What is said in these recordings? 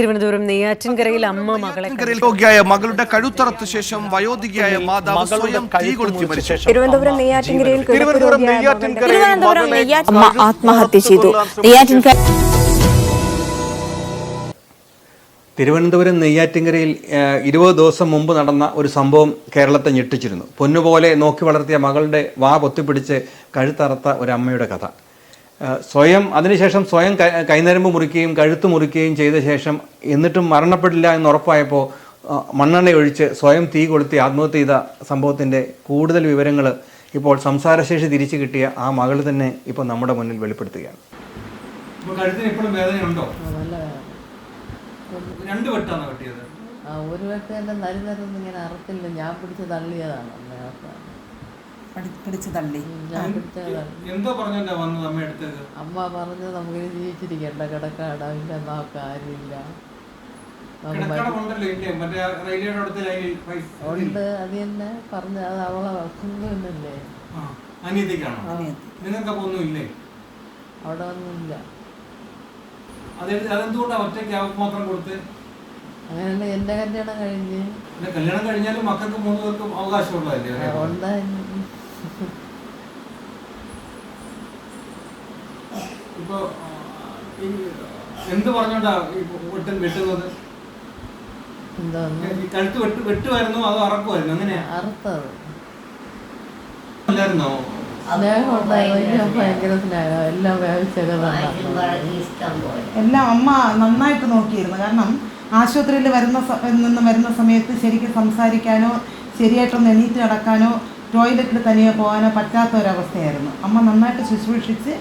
തിരുവനന്തപുരം നെയ്യാറ്റിൻകരയിൽ അമ്മ മകളെ നെയ്യാറ്റിൻകരയിൽ രോഗിയായ മകളുടെ കഴുത്തറത്ത് ശേഷം വയോധികയായ മാതാവ് സ്വയം തീ കൊളുത്തി മരിച്ചു. തിരുവനന്തപുരം നെയ്യാറ്റിൻകരയിൽ തിരുവനന്തപുരം നെയ്യാറ്റിൻകരയിൽ അമ്മ ആത്മഹത്യ ചെയ്തു. നെയ്യാറ്റിൻകര തിരുവനന്തപുരം നെയ്യാറ്റിങ്കരയിൽ ഏഹ്, ഇരുപത് ദിവസം മുമ്പ് നടന്ന ഒരു സംഭവം കേരളത്തെ ഞെട്ടിച്ചിരുന്നു. പൊന്നുപോലെ നോക്കി വളർത്തിയ മകളുടെ വാ പൊത്തിപ്പിടിച്ച് കഴുത്തറത്ത ഒരു അമ്മയുടെ കഥ. സ്വയം അതിനുശേഷം സ്വയം കൈ- കൈനരമ്പ് മുറിക്കുകയും കഴുത്ത് മുറിക്കുകയും ചെയ്ത ശേഷം എന്നിട്ടും മരണപ്പെടില്ല എന്ന് ഉറപ്പായപ്പോൾ മണ്ണെണ്ണ ഒഴിച്ച് സ്വയം തീ കൊളുത്തി ആത്മഹത്യ ചെയ്ത സംഭവത്തിന്റെ കൂടുതൽ വിവരങ്ങൾ ഇപ്പോൾ സംസാരശേഷി തിരിച്ചു കിട്ടിയ ആ മകൾ തന്നെ ഇപ്പോൾ നമ്മുടെ മുന്നിൽ വെളിപ്പെടുത്തുകയാണ്. കഴുത്തിന് ഇപ്പോഴും വേദനയുണ്ടോ? രണ്ട് വെട്ടാണ് വെട്ടിയത് ആ ഒരു വട്ടം എന്റെ നരുന്നരൊന്നും ഇങ്ങനെ അറത്തില്ല. ഞാൻ പിടിച്ച് തള്ളിയതാണ്. അമ്മ പിടിച്ച് തള്ളി എന്തോ പറഞ്ഞല്ലേ വന്നത് അമ്മ എടുത്തത്? അമ്മ പറഞ്ഞു നമുക്ക് ജീവിച്ചിരിക്കേണ്ട കിടക്കാട ഇല്ല കാര്യമില്ല. ആരുമില്ല ഉണ്ട് അത് തന്നെ പറഞ്ഞ അത് അവളെ ഇല്ലേ? അവിടെ ഒന്നുമില്ല അത് അതെന്തുകൊണ്ടാ ഒറ്റയ്ക്ക് അവർക്ക് മാത്രം കൊടുത്ത്? അങ്ങനെയല്ല എന്റെ കല്യാണം കഴിഞ്ഞ്. കല്യാണം കഴിഞ്ഞാലും മക്കൾക്ക് മൂന്ന് പേർക്കും അവകാശമുള്ളതല്ലേ? ഒരേ പോലെ? ഉണ്ടായിരുന്നു ഇപ്പൊ ആ, ഈ എന്ത് പറഞ്ഞോണ്ടാ ഈ വെട്ടുന്നത്? കഴുത്ത് വെട്ട് വെട്ടുമായിരുന്നോ അതോ അറക്കുമായിരുന്നു അങ്ങനെയാ അറുത്തത്. അല്ലായിരുന്നോ? എല്ലാം അമ്മ നന്നായിട്ട് നോക്കിയിരുന്നു. കാരണം ആശുപത്രിയിൽ വരുന്ന നിന്ന് വരുന്ന സമയത്ത് ശരിക്കും സംസാരിക്കാനോ ശരിയായിട്ടൊന്ന് എണീറ്റ് നടക്കാനോ ടോയ്ലറ്റിൽ തനിയെ പോകാനോ പറ്റാത്ത ഒരവസ്ഥയായിരുന്നു അമ്മ നന്നായിട്ട് ശുശ്രൂഷിച്ച്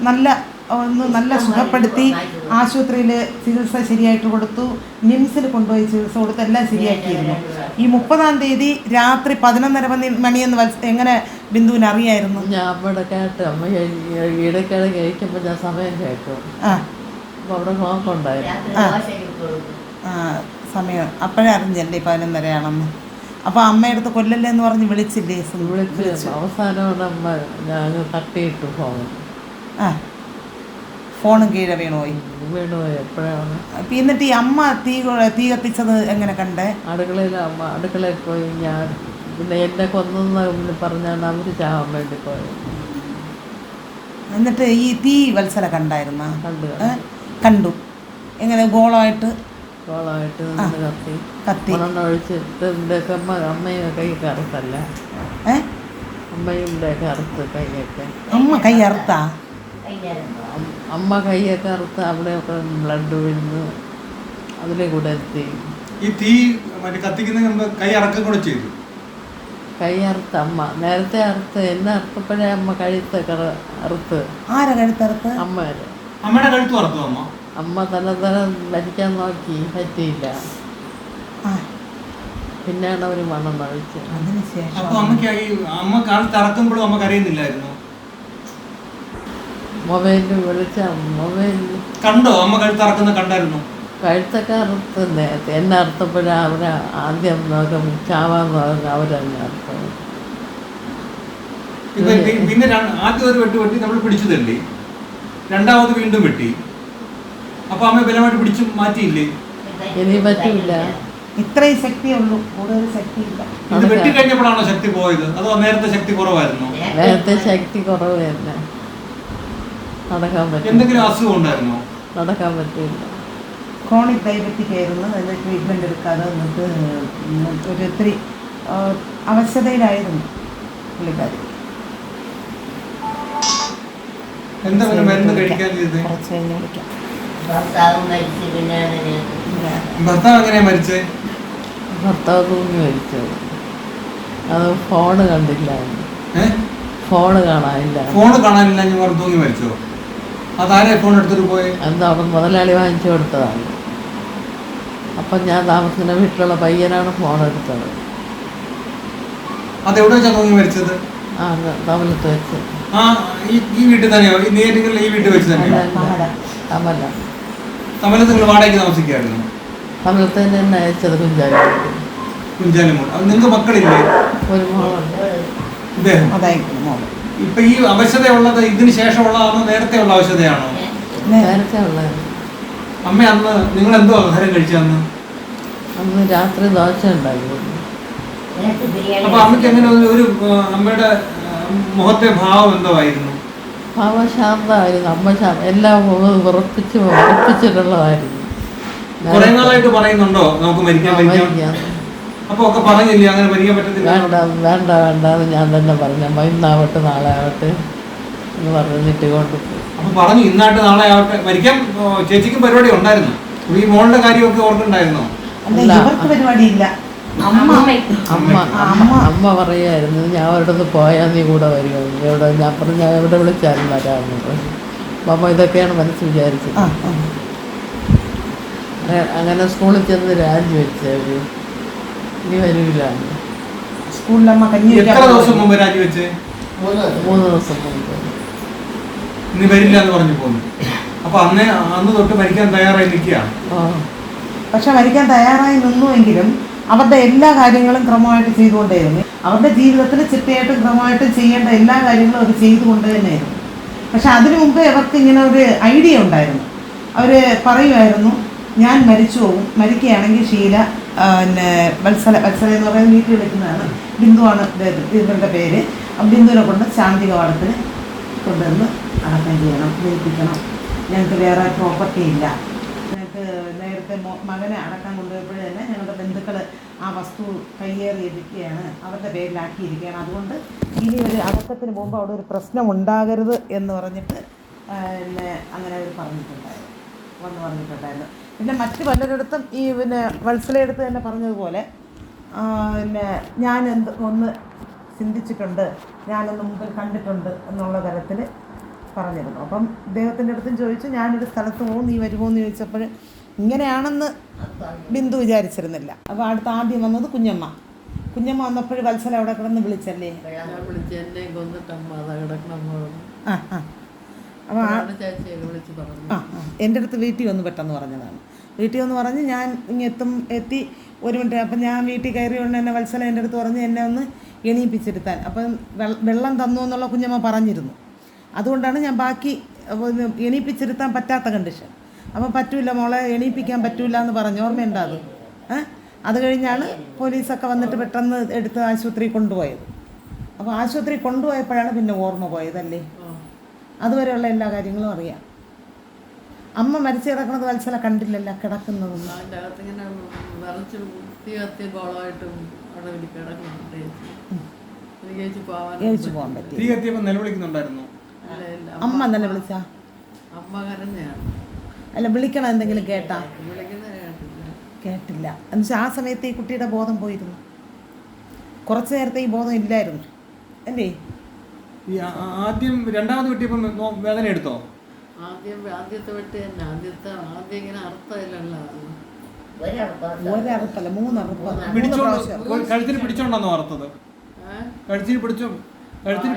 നല്ല ഒന്ന് നല്ല സുഖപ്പെടുത്തി ആശുപത്രിയിൽ ചികിത്സ ശരിയായിട്ട് കൊടുത്തു. നിംസിൽ കൊണ്ടുപോയി ചികിത്സ കൊടുത്ത് എല്ലാം ശരിയാക്കിയിരുന്നു. ഈ മുപ്പതാം തീയതി രാത്രി പതിനൊന്നര മണി മണിയെന്ന് എങ്ങനെ ബിന്ദുവിന് അറിയായിരുന്നു? ഞാൻ അവിടെ കേട്ട് അമ്മ ഇടയ്ക്കിടെ കഴിക്കുമ്പോൾ ഞാൻ സമയം കേട്ടു. ആ. അപ്പോൾ അവിടെ നോക്കുണ്ടായിരുന്നു ആ. സമയം. അപ്പോഴേ അറിഞ്ഞല്ലേ പതിനൊന്നരയാണെന്ന്. അപ്പോൾ അമ്മയടുത്ത് കൊല്ലല്ലേ എന്ന് പറഞ്ഞ് വിളിച്ചില്ലേ വിളിച്ചു. അവസാനം അമ്മ ഞാൻ തട്ടിയിട്ടു ഫോൺ ആ. ഫോണും കീഴെ വീണുപോയി. വീണുപോയി എപ്പോഴാണ്? എന്നിട്ട് ഈ അമ്മ തീ തീ കത്തിച്ചത് എങ്ങനെ കണ്ടേ? അടുക്കളയിൽ അമ്മ അടുക്കളയിൽ പോയി ഞാൻ പിന്നെ എന്നെ കൊന്നെന്ന് പറഞ്ഞാണ് അവർ ചാവാൻ വേണ്ടി പോയത്. എന്നിട്ട് ഈ തീ വത്സല കണ്ടായിരുന്ന? കണ്ടു കണ്ടു. എങ്ങനെ ഗോളമായിട്ട് ഗോളമായിട്ട് കത്തി. കത്തി. ഒഴിച്ചിട്ട് എന്റെ അമ്മ അമ്മയും കൈ കറുത്തല്ല? അമ്മയും കറുത്ത് അറുത്ത് കൈയൊക്കെ. അമ്മ കൈ അറുത്താ? അമ്മ കൈയൊക്കെ അറുത്ത് അവിടെയൊക്കെ ബ്ലഡ് വീഴുന്നു. അതിലെ കൂടെ ഈ തീ മറ്റേ കത്തിക്കുന്ന കൈ അറക്കം കൂടെ ചെയ്തു. കൈ അറുത്ത് അമ്മ. നേരത്തെ അറുത്ത് എന്നെ അറുത്തപ്പോഴേ അമ്മ കഴുത്തൊക്കെ അറ- അറുത്ത്. ആരാ കഴുത്തറുത്ത് അമ്മേര് അമ്മയുടെ കഴുത്ത് അറുത്തു അമ്മ? അമ്മ തന്നെ തന്നെ മരിക്കാൻ നോക്കി പറ്റിയില്ല. പിന്നെയാണ് അവർ മണം നഴിച്ച് അതിന് ശേഷം അപ്പൊ അമ്മയ്ക്ക് ഈ അമ്മ കാലത്ത് അറക്കുമ്പോഴും അമ്മ കരയുന്നില്ലായിരുന്നു? മൊബൈലിൽ വിളിച്ച മൊബൈലിൽ കണ്ടോ? അമ്മ കഴുത്ത് കണ്ടായിരുന്നു? കഴുത്തൊക്കെ അറുത്ത് നേരത്തെ എന്നെ അറുത്തപ്പോഴേ അവരെ ആദ്യം നോക്കം ചാവാൻ നോക്കാം അവരെന്നെ അറുത്തത്. പിന്നെ ആദ്യം ഒരു വെട്ട് വെട്ടി നമ്മൾ പിടിച്ചു തള്ളി രണ്ടാമത് വീണ്ടും വെട്ടി. അപ്പൊ അമ്മ ബലമായിട്ട് പിടിച്ചു മാറ്റിയില്ലേ? ഇനി പറ്റില്ല ഇത്രയും ശക്തി ഉള്ളൂ കൂടുതൽ ശക്തിയില്ല. ഇത് വെട്ടി കഴിഞ്ഞപ്പോഴാണോ ശക്തി പോയത്? അതോ നേരത്തെ ശക്തി കുറവായിരുന്നു? നേരത്തെ ശക്തി കുറവ് തന്നെ. നടക്കാൻ എന്തെങ്കിലും അസുഖം ഉണ്ടായിരുന്നോ? നടക്കാൻ പറ്റില്ല. ക്രോണിക് ഡയബറ്റിക് ആയിരുന്നു. അതിന്റെ ട്രീറ്റ്മെന്റ് എടുക്കാതെ നമുക്ക് ഒരു ഒത്തിരി അവശതയിലായിരുന്നു പുള്ളിക്കാരി. കുറച്ച് കഴിഞ്ഞ് വിളിക്കാം. ഭർത്താവ് എങ്ങനെയാ? മരിച്ചേ? ഭർത്താവ് തൂങ്ങി മരിച്ചത് അത് ഫോണ് കണ്ടില്ല ഏഹ് ഫോണ് കാണാനില്ല ഫോൺ കാണാനില്ല ഞാൻ തൂങ്ങി മരിച്ചോ? അതാരെ ഫോൺ എടുത്തിട്ട് പോയി? എന്താ അവിടെ മുതലാളി വാങ്ങിച്ചു കൊടുത്തതാണ്. അപ്പം ഞാൻ താമസിക്കുന്ന വീട്ടിലുള്ള പയ്യനാണ് ഫോൺ എടുത്തത്. അത് എവിടെ വെച്ചാ തൂങ്ങി മരിച്ചത്? ആ തമിഴത്ത് വെച്ച്. ആ ഈ ഈ വീട്ടിൽ തന്നെയോ? ഈ നേരിട്ടുള്ള ഈ വീട്ടിൽ വെച്ച് തന്നെയോ? തമല തമിഴത്ത് നിങ്ങൾ വാടകയ്ക്ക് താമസിക്കുകയായിരുന്നു തമലത്ത് തന്നെ അയച്ചത് കുഞ്ചാലി കുഞ്ചാലി മോൾ നിങ്ങൾക്ക് മക്കളില്ലേ? ഒരു മോളുണ്ട്. ഇദ്ദേഹം. അതായിരിക്കും മോൾ ഇപ്പൊ ഈ അവശതയുള്ളത് ഇതിന് ശേഷമുള്ളതാണോ നേരത്തെ ഉള്ള അവശതയാണോ? നേരത്തെ ഉള്ളത് അമ്മ അന്ന് നിങ്ങൾ എന്തോ ആഹാരം കഴിച്ചു അന്ന്? രാത്രി ദോശ ഉണ്ടായിരുന്നു അപ്പൊ അമ്മയ്ക്ക് എങ്ങനെ ഒരു- അമ്മയുടെ മുഖത്തെ ഭാവം എന്തോ ആയിരുന്നു? ശാന്തമായിരുന്നു. അമ്മ ശാന്ത എല്ലാം ഉറപ്പിച്ച് ഉറപ്പിച്ചിട്ടുള്ളതായിരുന്നു. കുറെ നാളായിട്ട് പറയുന്നുണ്ടോ? നമുക്ക് മരിക്കാൻ. മരിക്കാം. അപ്പൊ ഒക്കെ പറഞ്ഞില്ലേ? അങ്ങനെ പറ്റത്തില്ല. വേണ്ട വേണ്ട വേണ്ട. എന്ന് ഞാൻ തന്നെ പറഞ്ഞു. അമ്മ ഇന്നാവട്ടെ നാളെ ആവട്ടെ എന്ന് പറഞ്ഞിട്ട് കൊണ്ട് അപ്പൊ പറഞ്ഞു ഇന്നാട്ട് നാളെ ആവട്ടെ. മരിക്കാൻ ചേച്ചിക്കും പരിപാടി ഉണ്ടായിരുന്നു. ഈ മോളുടെ കാര്യമൊക്കെ ഓർക്കുണ്ടായിരുന്നോ അല്ല അല്ല, ഇവർക്ക് പരിപാടിയില്ല. അമ്മ. അമ്മ അമ്മ. അമ്മ പറയായിരുന്നു ഞാൻ അവരുടെ അടുത്ത് പോയാൽ നീ കൂടെ വരുമോ? എവിടെ ഞാൻ പറഞ്ഞു ഞാൻ എവിടെ വിളിച്ചാലും വരാമെന്ന് പറഞ്ഞു. അമ്മ ഇതൊക്കെയാണ് മനസ്സ് വിചാരിച്ചത്. അങ്ങനെ- സ്കൂളിൽ ചെന്ന് രാജി വെച്ചവര് ഇനി വരില്ല സ്കൂളിലമ്മ കഞ്ഞി എത്ര ദിവസം മുമ്പ് രാജിവെച്ച് മൂന്ന് ദിവസം. മുമ്പ്. ഇനി വരില്ല എന്ന് പറഞ്ഞു പോന്നു അപ്പൊ അന്ന് അന്ന് തൊട്ട് മരിക്കാൻ തയ്യാറായി നിൽക്കുക പക്ഷെ മരിക്കാൻ തയ്യാറായി നിന്നുവെങ്കിലും അവരുടെ എല്ലാ കാര്യങ്ങളും ക്രമമായിട്ട് ചെയ്തുകൊണ്ടേയിരുന്നു. അവരുടെ ജീവിതത്തിൽ ചിട്ടയായിട്ടും ക്രമമായിട്ടും ചെയ്യേണ്ട എല്ലാ കാര്യങ്ങളും അവർ ചെയ്തുകൊണ്ട് തന്നെയായിരുന്നു. പക്ഷെ അതിനു മുമ്പേ അവർക്ക് ഇങ്ങനെ ഒരു ഐഡിയ ഉണ്ടായിരുന്നു. അവർ പറയുമായിരുന്നു ഞാൻ മരിച്ചു പോകും മരിക്കുകയാണെങ്കിൽ ഷീല പിന്നെ വത്സല വത്സല എന്ന് പറയുന്നത് വീട്ടിൽ വിളിക്കുന്നതാണ്. ബിന്ദുവാണ് ഇവരുടെ പേര്. ബിന്ദുവിനെ കൊണ്ട് ശാന്തി കവാടത്തിൽ കൊണ്ടുവന്ന് അടക്കം ചെയ്യണം ജയിപ്പിക്കണം ഞങ്ങൾക്ക് വേറെ പ്രോപ്പർട്ടി ഇല്ല. ഞങ്ങൾക്ക് നേരത്തെ മകനെ അടക്കം കൊണ്ടുപോയപ്പോഴേ തന്നെ ഞങ്ങളുടെ ബന്ധുക്കൾ ആ വസ്തു കയ്യേറി എടുക്കുകയാണ് അവരുടെ പേരിലാക്കിയിരിക്കുകയാണ്. അതുകൊണ്ട് ഇനി ഒരു അടക്കത്തിന് പോകുമ്പോൾ അവിടെ ഒരു പ്രശ്നം ഉണ്ടാകരുത് എന്ന് പറഞ്ഞിട്ട് പിന്നെ അങ്ങനെ അവർ പറഞ്ഞിട്ടുണ്ടായിരുന്നു. വന്ന് പറഞ്ഞിട്ടുണ്ടായിരുന്നു. പിന്നെ മറ്റ് പലരിടത്തും ഈ പിന്നെ വത്സലയെടുത്ത് തന്നെ പറഞ്ഞതുപോലെ പിന്നെ ഞാൻ എന്ത് ഒന്ന് ചിന്തിച്ചിട്ടുണ്ട് ഞാനൊന്ന് മുമ്പിൽ കണ്ടിട്ടുണ്ട് എന്നുള്ള തരത്തിൽ പറഞ്ഞിരുന്നു. അപ്പം ഇദ്ദേഹത്തിന്റെ അടുത്തും ചോദിച്ചു ഞാനൊരു സ്ഥലത്ത് പോകും നീ വരുമോ? എന്ന് ചോദിച്ചപ്പോൾ ഇങ്ങനെയാണെന്ന് ബിന്ദു വിചാരിച്ചിരുന്നില്ല. അപ്പോൾ അടുത്ത് ആദ്യം വന്നത് കുഞ്ഞമ്മ. കുഞ്ഞമ്മ വന്നപ്പോൾ വത്സല അവിടെ കിടന്ന് വിളിച്ചല്ലേ. ആ ആ. അപ്പോൾ ആ. എന്റെ അടുത്ത് വീട്ടിൽ വന്ന് പെട്ടെന്ന് പറഞ്ഞതാണ്. വീട്ടിൽ വന്ന് പറഞ്ഞ് ഞാൻ ഇങ്ങെത്തും എത്തി ഒരു മിനിറ്റ്. അപ്പം ഞാൻ വീട്ടിൽ കയറിയോണ്ട് എന്നെ വത്സല എന്റെ അടുത്ത് പറഞ്ഞ് എന്നെ ഒന്ന് എണീപ്പിച്ചെടുത്താൽ അപ്പം വെള്ളം തന്നു എന്നുള്ള കുഞ്ഞമ്മ പറഞ്ഞിരുന്നു. അതുകൊണ്ടാണ് ഞാൻ ബാക്കി എണീപ്പിച്ചെടുത്താൻ പറ്റാത്ത കണ്ടീഷൻ അപ്പം പറ്റൂല മോളെ എണീപ്പിക്കാൻ പറ്റൂല എന്ന് പറഞ്ഞു. ഓർമ്മയുണ്ടോ അത്? അത് കഴിഞ്ഞാണ് പോലീസൊക്കെ വന്നിട്ട് പെട്ടെന്ന് എടുത്ത് ആശുപത്രി കൊണ്ടുപോയത്. അപ്പോൾ ആശുപത്രി കൊണ്ടുപോയപ്പോഴാണ് പിന്നെ ഓർമ്മ പോയതല്ലേ? അതുവരെയുള്ള എല്ലാ കാര്യങ്ങളും അറിയാം. അമ്മ മരിച്ചു കിടക്കുന്നത് വത്സല കണ്ടില്ലല്ലോ കിടക്കുന്നതും. ഏഴിച്ചു പോകാൻ പറ്റി നിലവിളിക്കുന്നുണ്ടായിരുന്നു. അമ്മ നിലവിളിച്ച വിളിച്ച അമ്മ കരഞ്ഞാണ് അല്ല വിളിക്കണം എന്തെങ്കിലും കേട്ടാ? വിളിക്കുന്ന കേട്ടില്ല. എന്നുവെച്ചാൽ ആ സമയത്ത് ഈ കുട്ടിയുടെ ബോധം പോയിരുന്നു. കുറച്ച് നേരത്തെ ഈ ബോധം ഇല്ലായിരുന്നു. അല്ലേ? ആദ്യം രണ്ടാമത് കിട്ടിയപ്പോൾ വേദന എടുത്തോ ആദ്യം ആദ്യത്തെ വെട്ട് തന്നെ ആദ്യത്തെ ആദ്യം ഇങ്ങനെ അർത്ഥമില്ലല്ലോ ഒരറുപ്പല്ല മൂന്നറുപ്പ് കഴുത്തിൽ പിടിച്ചോണ്ടാന്നോ വറുത്തത് കഴുത്തിൽ പിടിച്ചോ കഴുത്തിൽ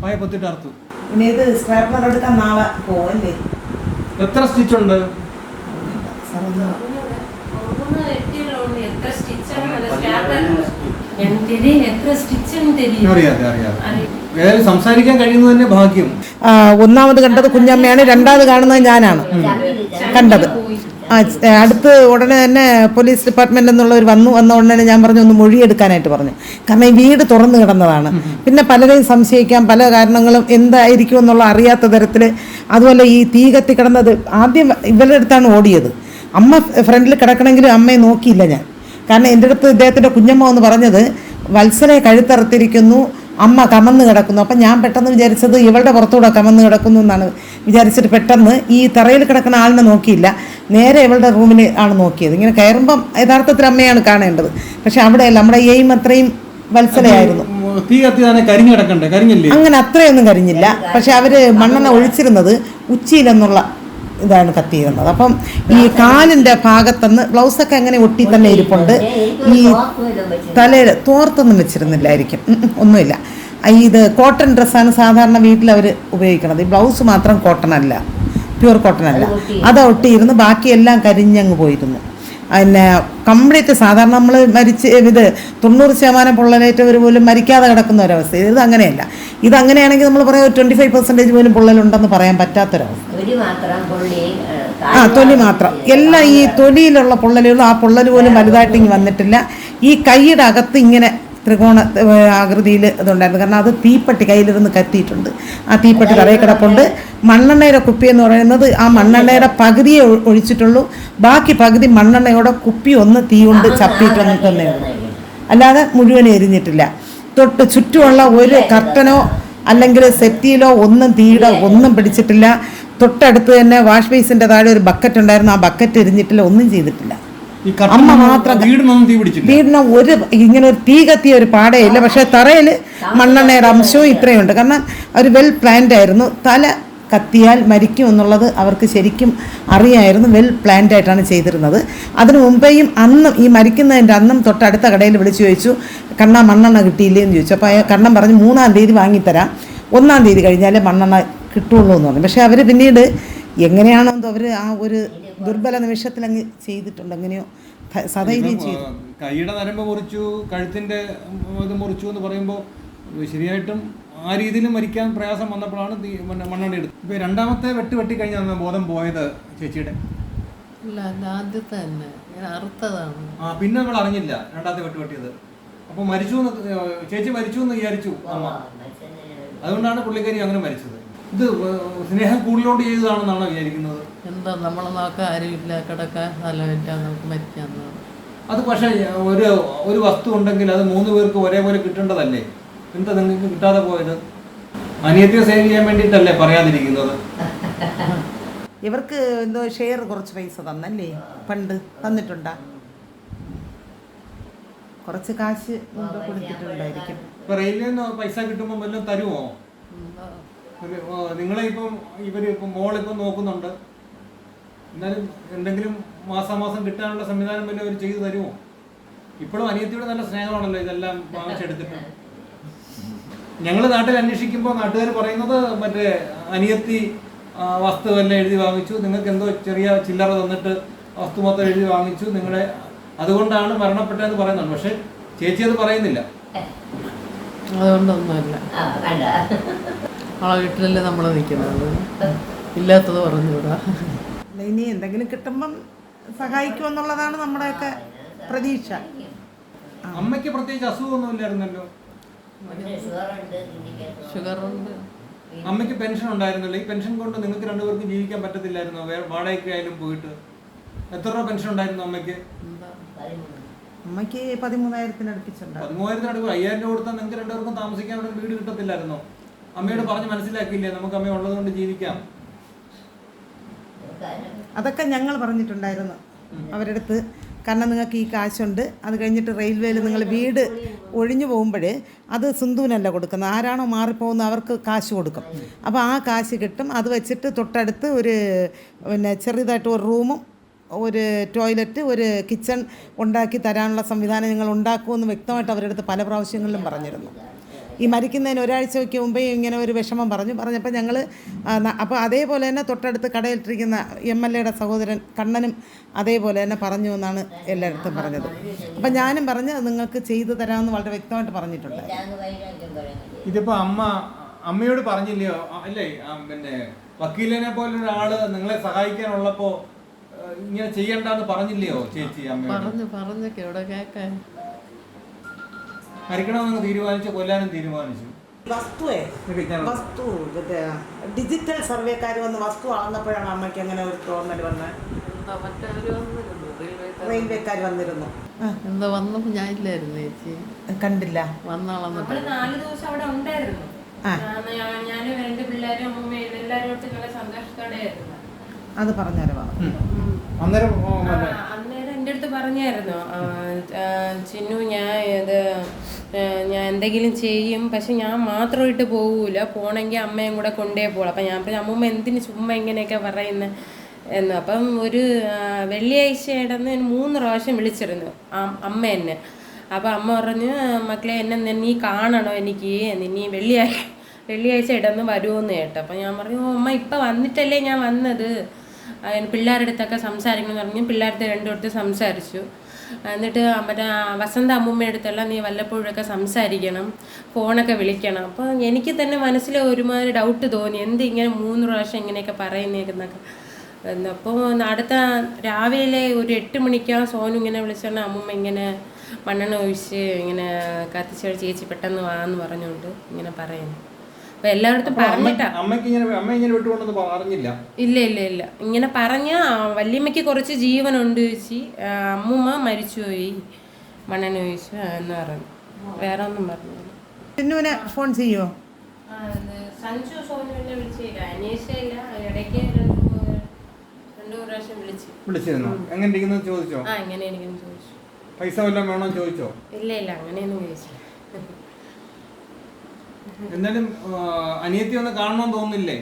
വായ പൊത്തിട്ട് അറുത്തു ഇനി ഇത് സ്ക്രാപ്പർ എടുക്കാൻ നാളെ പോവല്ലേ എത്ര സ്റ്റിച്ച് ഉണ്ട് എത്ര സ്റ്റിച്ചും സംസാരിക്കാൻ കഴിയുന്നത് തന്നെ ഭാഗ്യം. ഒന്നാമത് കണ്ടത് കുഞ്ഞമ്മയാണ് രണ്ടാമത് കാണുന്നത് ഞാനാണ് കണ്ടത്. അടുത്ത് ഉടനെ തന്നെ പോലീസ് ഡിപ്പാർട്ട്മെന്റ് എന്നുള്ളവർ വന്നു വന്ന ഉടനെ ഞാൻ പറഞ്ഞു ഒന്ന് മൊഴിയെടുക്കാനായിട്ട് പറഞ്ഞു. കാരണം ഈ വീട് തുറന്നു കിടന്നതാണ്. പിന്നെ പലരെയും സംശയിക്കാം പല കാരണങ്ങളും എന്തായിരിക്കും എന്നുള്ള അറിയാത്ത തരത്തിൽ അതുപോലെ ഈ തീ കത്തി കിടന്നത് ആദ്യം ഇവരുടെ അടുത്താണ് ഓടിയത്. അമ്മ ഫ്രണ്ടിൽ കിടക്കണമെങ്കിലും അമ്മയെ നോക്കിയില്ല ഞാൻ. കാരണം എന്റെ അടുത്ത് ഇദ്ദേഹത്തിന്റെ കുഞ്ഞമ്മ എന്ന് പറഞ്ഞത് വത്സലെ കഴുത്തറുത്തിരിക്കുന്നു അമ്മ കമന്ന് കിടക്കുന്നു. അപ്പം ഞാൻ പെട്ടെന്ന് വിചാരിച്ചത് ഇവളുടെ പുറത്തൂടെ കമന്ന് കിടക്കുന്നു എന്നാണ്. വിചാരിച്ചിട്ട് പെട്ടെന്ന് ഈ തറയിൽ കിടക്കുന്ന ആളിനെ നോക്കിയില്ല. നേരെ ഇവളുടെ റൂമിൽ ആണ് നോക്കിയത്. ഇങ്ങനെ കയറുമ്പം യഥാർത്ഥത്തിൽ അമ്മയാണ് കാണേണ്ടത്. പക്ഷെ അവിടെയല്ല നമ്മുടെ എയിം അത്രയും വത്സലയായിരുന്നു. അങ്ങനെ അത്രയൊന്നും കരിഞ്ഞില്ല. പക്ഷെ അവർ മണ്ണെണ്ണ ഒഴിച്ചിരുന്നത് ഉച്ചിയിലെന്നുള്ള ഇതാണ് കത്തിയിരുന്നത് അപ്പം ഈ കാലിന്റെ ഭാഗത്തുനിന്ന് ബ്ലൗസൊക്കെ അങ്ങനെ ഒട്ടി തന്നെ ഇരിപ്പുണ്ട്? ഈ തലയിൽ തോർത്തൊന്നും വെച്ചിരുന്നില്ലായിരിക്കും. ഒന്നുമില്ല. ഇത് കോട്ടൺ ഡ്രസ്സാണ് സാധാരണ വീട്ടിൽ അവർ ഉപയോഗിക്കുന്നത് ഈ ബ്ലൗസ് മാത്രം കോട്ടൺ അല്ല. പ്യുവർ കോട്ടൺ അല്ല. അത് ഒട്ടിയിരുന്ന്. ബാക്കിയെല്ലാം കരിഞ്ഞങ്ങ് പോയിരുന്നു. പിന്നെ കംപ്ലീറ്റ് സാധാരണ നമ്മൾ മരിച്ച് ഇത് തൊണ്ണൂറ് ശതമാനം പൊള്ളലേറ്റവർ പോലും മരിക്കാതെ കിടക്കുന്ന ഒരവസ്ഥ. ഇത് അങ്ങനെയല്ല. ഇത് അങ്ങനെയാണെങ്കിൽ നമ്മൾ പറയാം ട്വന്റി ഫൈവ് പെർസെന്റേജ് പോലും പൊള്ളലുണ്ടെന്ന് പറയാൻ പറ്റാത്തൊരവസ്ഥ. ആ തൊലി മാത്രം എല്ലാം ഈ തൊലിയിലുള്ള പൊള്ളലുകളും ആ പൊള്ളൽ പോലും വലുതായിട്ട് ഇങ്ങനെ വന്നിട്ടില്ല. ഈ കൈയുടെ അകത്ത് ഇങ്ങനെ ത്രികോണ ആകൃതിയിൽ ഇതുണ്ടായിരുന്നു. കാരണം അത് തീപ്പെട്ടി കയ്യിലിരുന്ന് കത്തിയിട്ടുണ്ട്. ആ തീപ്പെട്ടി തറയിൽ കിടപ്പുണ്ട്. മണ്ണെണ്ണയുടെ കുപ്പി എന്ന് പറയുന്നത് ആ മണ്ണെണ്ണയുടെ പകുതിയെ ഒഴിച്ചിട്ടുള്ളൂ. ബാക്കി പകുതി മണ്ണെണ്ണയുടെ കുപ്പി ഒന്ന് തീ കൊണ്ട് ചപ്പിയിട്ട് തന്നേ ഉള്ളൂ. അല്ലാതെ മുഴുവൻ എരിഞ്ഞിട്ടില്ല. തൊട്ട് ചുറ്റുമുള്ള ഒരു കർട്ടനോ അല്ലെങ്കിൽ സെറ്റിയിലോ ഒന്നും തീയുടെ ഒന്നും പിടിച്ചിട്ടില്ല. തൊട്ടടുത്ത് തന്നെ വാഷ് ബേസിന്റെ താഴെ ഒരു ബക്കറ്റ് ഉണ്ടായിരുന്നു. ആ ബക്കറ്റ് എരിഞ്ഞിട്ടില്ല. ഒന്നും ചെയ്തിട്ടില്ല. അമ്മ മാത്രം വീടിന് ഒരു ഇങ്ങനെ ഒരു തീ കത്തിയ ഒരു പാടയില്ല. പക്ഷെ തറയിൽ മണ്ണെണ്ണയുടെ അംശവും ഇത്രയുണ്ട്. കാരണം അവർ വെൽ പ്ലാൻഡ് ആയിരുന്നു. തല കത്തിയാൽ മരിക്കും എന്നുള്ളത് അവർക്ക് ശരിക്കും അറിയായിരുന്നു. വെൽ പ്ലാൻഡ് ആയിട്ടാണ് ചെയ്തിരുന്നത്. അതിനു മുമ്പേയും അന്നും ഈ മരിക്കുന്നതിന്റെ അന്നും തൊട്ടടുത്ത കടയിൽ വിളിച്ചു ചോദിച്ചു കണ്ണ മണ്ണെണ്ണ കിട്ടിയില്ലേ? എന്ന് ചോദിച്ചു. അപ്പോൾ കണ്ണം കണ്ണൻ പറഞ്ഞു മൂന്നാം തീയതി വാങ്ങിത്തരാം. ഒന്നാം തീയതി കഴിഞ്ഞാലേ മണ്ണെണ്ണ കിട്ടുള്ളൂ എന്ന് പറഞ്ഞു. പക്ഷേ അവർ പിന്നീട് എങ്ങനെയാണോ അവർ ആ ഒരു ദുർബല നിമിഷത്തിൽ അങ്ങ് ചെയ്തിട്ടുണ്ട്. എങ്ങനെയോ സധൈര്യം ചെയ്തു. കൈയുടെ നരമ്പ് മുറിച്ചു കഴുത്തിന്റെ ഇത് മുറിച്ചു എന്ന് പറയുമ്പോൾ ശരിയായിട്ടും ആ രീതിയിൽ മരിക്കാൻ പ്രയാസം വന്നപ്പോഴാണ് മണ്ണെണ്ണ എടുത്തത്. ഇപ്പൊ രണ്ടാമത്തെ വെട്ട് വെട്ടി കഴിഞ്ഞാൽ ബോധം പോയത് ചേച്ചിയുടെ? ഇല്ല അത് ആദ്യത്തെ തന്നെ. അറുത്തതാണ്. ആ പിന്നെ നമ്മൾ അറിഞ്ഞില്ല രണ്ടാമത്തെ വെട്ട് വെട്ടിയത്. അപ്പൊ മരിച്ചു എന്ന് ചേച്ചി മരിച്ചു എന്ന് വിചാരിച്ചു അമ്മ. അതുകൊണ്ടാണ് പുള്ളിക്കാരി അങ്ങനെ മരിച്ചത്. ഇത് സ്നേഹം കൂടുതലോട് ചെയ്തതാണെന്നാണോ വിചാരിക്കുന്നത്. എന്താ നമ്മളെ നോക്കാൻ ആരുമില്ല കിടക്കാൻ സ്ഥലമില്ല നമുക്ക് മരിക്കാന്ന് അത് പക്ഷേ ഒരു ഒരു വസ്തു ഉണ്ടെങ്കിൽ അത് മൂന്ന് പേർക്ക് ഒരേപോലെ കിട്ടേണ്ടതല്ലേ? എന്താ നിങ്ങൾക്ക് കിട്ടാതെ പോയത്? അനിയത്തെ സേവ് ചെയ്യാൻ വേണ്ടിയിട്ടല്ലേ പറയാതിരിക്കുന്നത്? ഇവർക്ക് എന്തോ ഷെയർ കുറച്ച് പൈസ തന്നല്ലേ? പണ്ട് തന്നിട്ടുണ്ടാ? കുറച്ച് കാശ് കൊടുത്തിട്ടുണ്ടായിരിക്കും. ഇപ്പൊ നിന്ന് പൈസ കിട്ടുമ്പോൾ വല്ലതും തരുമോ ഒരു, നിങ്ങളെ ഇപ്പം ഇവർ ഇപ്പം മോളിപ്പം നോക്കുന്നുണ്ട്. എന്നാലും എന്തെങ്കിലും മാസാമാസം കിട്ടാനുള്ള സംവിധാനം വല്ല അവർ ചെയ്തു തരുമോ? ഇപ്പോഴും അനിയത്തിയുടെ നല്ല സ്നേഹമാണല്ലോ ഇതെല്ലാം വാങ്ങിച്ചെടുത്തിട്ട്. ഞങ്ങൾ നാട്ടിൽ അന്വേഷിക്കുമ്പോൾ നാട്ടുകാർ പറയുന്നത് മറ്റേ അനിയത്തി വസ്തു എല്ലാം എഴുതി വാങ്ങിച്ചു. നിങ്ങൾക്ക് എന്തോ ചെറിയ ചില്ലറ തന്നിട്ട് വസ്തു മൊത്തം എഴുതി വാങ്ങിച്ചു. നിങ്ങളെ അതുകൊണ്ടാണ് മരണപ്പെട്ടതെന്ന് പറയുന്നുണ്ട്. പക്ഷെ ചേച്ചി അത് പറയുന്നില്ല. അതുകൊണ്ടൊന്നുമല്ല. ആ കണ്ട വീട്ടിലല്ലേ നമ്മൾ നിൽക്കുന്നത് ഇല്ലാത്തത് പറഞ്ഞുകൂടാ. അല്ല, ഇനി എന്തെങ്കിലും കിട്ടുമ്പം സഹായിക്കുമെന്നുള്ളതാണ് നമ്മുടെയൊക്കെ പ്രതീക്ഷ. അമ്മയ്ക്ക് പ്രത്യേകിച്ച് അസുഖമൊന്നും ഇല്ലായിരുന്നല്ലോ ഷുഗറുണ്ട്. ഇൻഡിക്കേറ്റർ അമ്മയ്ക്ക് പെൻഷൻ ഉണ്ടായിരുന്നല്ലോ ഈ പെൻഷൻ കൊണ്ട് നിങ്ങൾക്ക് രണ്ടുപേർക്കും ജീവിക്കാൻ പറ്റത്തില്ലായിരുന്നോ? വാടകയ്ക്ക് ആയാലും പോയിട്ട്. എത്ര രൂപ പെൻഷൻ ഉണ്ടായിരുന്നു അമ്മയ്ക്ക് അമ്മയ്ക്ക് പതിമൂവായിരത്തിന് അടുപ്പിച്ചുണ്ടാവും പതിമൂവായിരത്തിന് അടുപ്പ് അയ്യായിരം രൂപ കൊടുത്താൽ നിങ്ങൾക്ക് രണ്ടുപേർക്കും താമസിക്കാൻ വീട് കിട്ടത്തില്ലായിരുന്നോ? അമ്മയോട് പറഞ്ഞ് മനസ്സിലാക്കിയില്ലേ? നമുക്ക് അമ്മ ഉള്ളതുകൊണ്ട് ജീവിക്കാം. അതൊക്കെ ഞങ്ങൾ പറഞ്ഞിട്ടുണ്ടായിരുന്നു. അവരുടെ അടുത്ത് കാരണം നിങ്ങൾക്ക് ഈ കാശുണ്ട്. അത് കഴിഞ്ഞിട്ട് റെയിൽവേയിൽ നിങ്ങൾ വീട് ഒഴിഞ്ഞു പോകുമ്പോൾ അത് സിന്ധുവിനല്ല കൊടുക്കുന്നത്. ആരാണോ മാറിപ്പോകുന്നത് അവർക്ക് കാശ് കൊടുക്കും. അപ്പോൾ ആ കാശ് കിട്ടും. അത് വെച്ചിട്ട് തൊട്ടടുത്ത് ഒരു പിന്നെ ചെറുതായിട്ട് ഒരു റൂമും ഒരു ടോയ്ലറ്റ് ഒരു കിച്ചൺ ഉണ്ടാക്കി തരാനുള്ള സംവിധാനം ഞങ്ങൾ ഉണ്ടാക്കുമെന്ന് വ്യക്തമായിട്ട് അവരുടെ അടുത്ത് പല പ്രാവശ്യങ്ങളിലും പറഞ്ഞിരുന്നു. ഈ മരിക്കുന്നതിന് ഒരാഴ്ചയ്ക്ക് മുമ്പേ ഇങ്ങനെ ഒരു വിഷമം പറഞ്ഞു. പറഞ്ഞപ്പോൾ ഞങ്ങൾ അപ്പോൾ അതേപോലെ തന്നെ തൊട്ടടുത്ത് കടയിലിട്ടിരിക്കുന്ന എം എൽ എയുടെ സഹോദരൻ കണ്ണനും അതേപോലെ തന്നെ പറഞ്ഞു എന്നാണ് എല്ലായിടത്തും പറഞ്ഞത്. അപ്പം ഞാനും പറഞ്ഞ് അത് നിങ്ങൾക്ക് ചെയ്തു തരാമെന്ന് വളരെ വ്യക്തമായിട്ട് പറഞ്ഞിട്ടുണ്ട്. ഇതിപ്പോൾ ഇതിപ്പോ അമ്മ അമ്മയോട് പറഞ്ഞില്ലയോ? അല്ലേ പിന്നെ വക്കീലിനെ പോലെ ഒരാൾ നിങ്ങളെ സഹായിക്കാനുള്ളപ്പോ ഇങ്ങനെ ചെയ്യണ്ടെന്ന് പറഞ്ഞില്ലയോ ചേച്ചി അമ്മ പറഞ്ഞു പറഞ്ഞു ഇവിടെ കേൾക്കാൻ മരിക്കണമെന്ന് തീരുമാനിച്ചു കൊല്ലാനും തീരുമാനിച്ചു. വസ്തുവേ വസ്തു ഡിജിറ്റൽ സർവേക്കാർ വന്ന് വസ്തു അളന്നപ്പോഴാണ് അമ്മയ്ക്ക് അങ്ങനെ ഒരു തോന്നൽ വന്നത് റെയിൽവേക്കാർ വന്നിരുന്നു എന്താ വന്നപ്പോൾ ഞാൻ ഇല്ലായിരുന്നു ചേച്ചി. കണ്ടില്ല. വന്നാളന്നിട്ട് നാല് ദിവസം അവിടെ ഉണ്ടായിരുന്നു. ഞാൻ- ഞാനും എന്റെ പിള്ളേരും അമ്മൂമ്മയും എല്ലാവരും നല്ല സന്തോഷത്തോടെ ആയിരുന്നു അത് പറഞ്ഞാലോ അന്നേരം അന്നേരം എന്റെ അടുത്ത് പറഞ്ഞായിരുന്നു. ചിന്നു ഞാൻ ഇത് ഞാൻ എന്തെങ്കിലും ചെയ്യും. പക്ഷെ ഞാൻ മാത്രമായിട്ട് പോകൂല പോണെങ്കിൽ അമ്മയും കൂടെ കൊണ്ടേ പോകണം അപ്പം ഞാൻ പറഞ്ഞു അമ്മൂമ്മ എന്തിന് ചുമ്മാ ഇങ്ങനെയൊക്കെ പറയുന്നത് എന്ന്. അപ്പം ഒരു ആ, വെള്ളിയാഴ്ച ഇടന്ന് മൂന്ന് പ്രാവശ്യം വിളിച്ചിരുന്നു അമ്മ എന്നെ. അപ്പം അമ്മ പറഞ്ഞു മക്കളെ എന്നെ നീ കാണണോ എനിക്ക്? നീ വെള്ളിയാഴ്ച വെള്ളിയാഴ്ച ഇടന്ന് വരുമെന്ന് കേട്ടോ. അപ്പം ഞാൻ പറഞ്ഞു "ഓ, അമ്മ ഇപ്പം വന്നിട്ടല്ലേ ഞാൻ വന്നത്? പിള്ളേരുടെ അടുത്തൊക്കെ സംസാരിക്കണം എന്ന് പറഞ്ഞു. പിള്ളേരുടെ രണ്ടിടത്ത് സംസാരിച്ചു. എന്നിട്ട് മറ്റേ വസന്ത അമ്മൂമ്മയുടെ അടുത്തെല്ലാം നീ വല്ലപ്പോഴൊക്കെ സംസാരിക്കണം ഫോണൊക്കെ വിളിക്കണം. അപ്പോൾ എനിക്ക് തന്നെ മനസ്സിൽ ഒരുമാതിരി ഡൗട്ട് തോന്നി. എന്ത് ഇങ്ങനെ മൂന്ന് പ്രാവശ്യം ഇങ്ങനെയൊക്കെ പറയുന്നേക്കുന്നൊക്കെ. അപ്പോൾ അടുത്ത രാവിലെ ഒരു എട്ട് മണിക്കാണ് സോനു ഇങ്ങനെ വിളിച്ചോണ്ട് അമ്മൂമ്മ ഇങ്ങനെ മണ്ണെണ്ണ ഒഴിച്ച് ഇങ്ങനെ കത്തിച്ചു ചേച്ചി പെട്ടെന്ന് വാന്ന് പറഞ്ഞുകൊണ്ട് ഇങ്ങനെ പറയുന്നു. അപ്പൊ എല്ലായിടത്തും പറഞ്ഞിട്ടാ. അമ്മയ്ക്ക് ഇങ്ങനെ അമ്മ ഇങ്ങനെ വിട്ടുകൊണ്ടെന്ന് പറഞ്ഞില്ല. ഇല്ല ഇല്ല ഇല്ല. ഇങ്ങനെ പറഞ്ഞ വല്യമ്മയ്ക്ക് കുറച്ച് ജീവനുണ്ട് ചേച്ചി. അമ്മുമ്മ അമ്മൂമ്മ മരിച്ചുപോയി. മണ്ണന ചോദിച്ചു എന്ന് പറഞ്ഞു. വേറെ ഒന്നും പറഞ്ഞില്ല. ചിന്നുവിനെ ഫോൺ ചെയ്യോ സഞ്ജു സോനുവിനെ വിളിച്ചില്ല. അന്വേഷിച്ചില്ല ഇടയ്ക്ക് രണ്ട് മൂന്ന് രണ്ടു പ്രാവശ്യം വിളിച്ചു. വിളിച്ചിരുന്നു? എങ്ങനെ ഇരിക്കുന്നു ചോദിച്ചോ? ആ എങ്ങനെ ഇരിക്കുന്നു ചോദിച്ചു. പൈസ വല്ലതും വേണോ ചോദിച്ചോ? ഇല്ല ഇല്ല അങ്ങനെയൊന്നും ചോദിച്ചില്ല. എന്നാലും അനിയത്തി ഒന്ന് കാണണമെന്ന് തോന്നുന്നില്ലേ?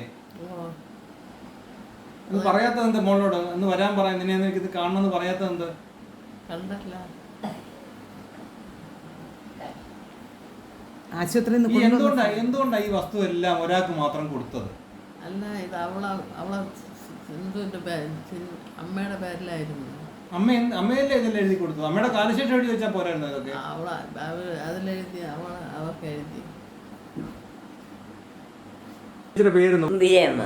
അത് പറയാത്തത് എന്ത് മോളോട്? ഒന്ന് വരാൻ പറയാം നിന്നെ എനിക്ക് ഇത് കാണണമെന്ന് പറയാത്തത് എന്ത് ആശുപത്രിയിൽ എന്തുകൊണ്ടാ എന്തുകൊണ്ടാ ഈ വസ്തു എല്ലാം ഒരാൾക്ക് മാത്രം കൊടുത്തത്? അല്ല ഇത് അവളെ അവളെ അമ്മയുടെ പേരിലായിരുന്നു. അമ്മ അമ്മയല്ലേ ഇതെല്ലാം എഴുതി കൊടുത്തത്? അമ്മയുടെ കാലശേഷം എഴുതി വെച്ചാൽ പോരായിരുന്നു അതൊക്കെ? അവളെ അതിലെഴുതി അവളെ അവർക്ക് എഴുതി. ചേച്ചിയുടെ പേരുന്നു. വിജയമ്മ.